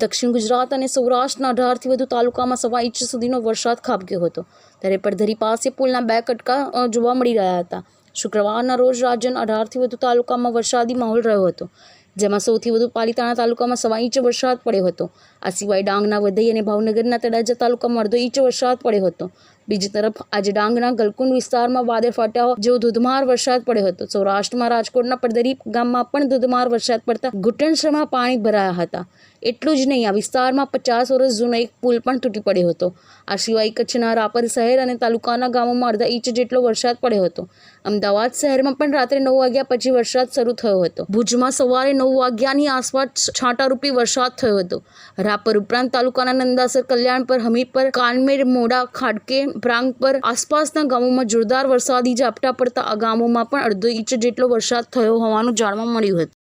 દક્ષિણ ગુજરાત અને સૌરાષ્ટ્રના અઢારથી વધુ તાલુકામાં સવા ઇંચ સુધીનો વરસાદ ખાબક્યો હતો. ત્યારે પડધરી પાસે પુલના બે કટકા જોવા મળી રહ્યા હતા. શુક્રવારના રોજ રાજ્યના અઢારથી વધુ તાલુકામાં વરસાદી માહોલ રહ્યો હતો, જેમાં સૌથી વધુ પાલીતાણા તાલુકામાં સવા ઇંચ વરસાદ પડ્યો હતો. આ સિવાય ડાંગના વધઈ અને ભાવનગરના તળાજા તાલુકામાં અડધો ઇંચ વરસાદ પડ્યો હતો. બીજી તરફ આજે ડાંગના ગલકુંડ વિસ્તારમાં વાદળ ફાટ્યા જેવો ધોધમાર વરસાદ પડ્યો હતો. સૌરાષ્ટ્રમાં રાજકોટના પડદરી ગામમાં પણ ધોધમાર વરસાદ પડતા ઘૂંટણસરમાં પાણી ભરાયા હતા. એટલું જ નહીં, આ વિસ્તારમાં પચાસ વર્ષ જૂનો એક પુલ પણ તૂટી પડ્યો હતો. આ સિવાય કચ્છના રાપર શહેર અને તાલુકાના ગામોમાં અડધા ઇંચ જેટલો વરસાદ પડ્યો હતો. અમદાવાદ શહેરમાં પણ રાત્રે નવ વાગ્યા પછી વરસાદ શરૂ થયો હતો. ભુજમાં સવારે નવ વાગ્યાની આસપાસ છાંટારૂપી વરસાદ થયો હતો. રાપર ઉપરાંત તાલુકાના નંદાસર કલ્યાણપર, હમીરપર, કાનમેર, મોડા, ખાડકે પ્રાંગપર આસપાસના ગામોમાં જોરદાર વરસાદી ઝાપટા પડતા આ ગામોમાં પણ અડધો ઇંચ જેટલો વરસાદ થયો હોવાનું જાણવા મળ્યું હતું.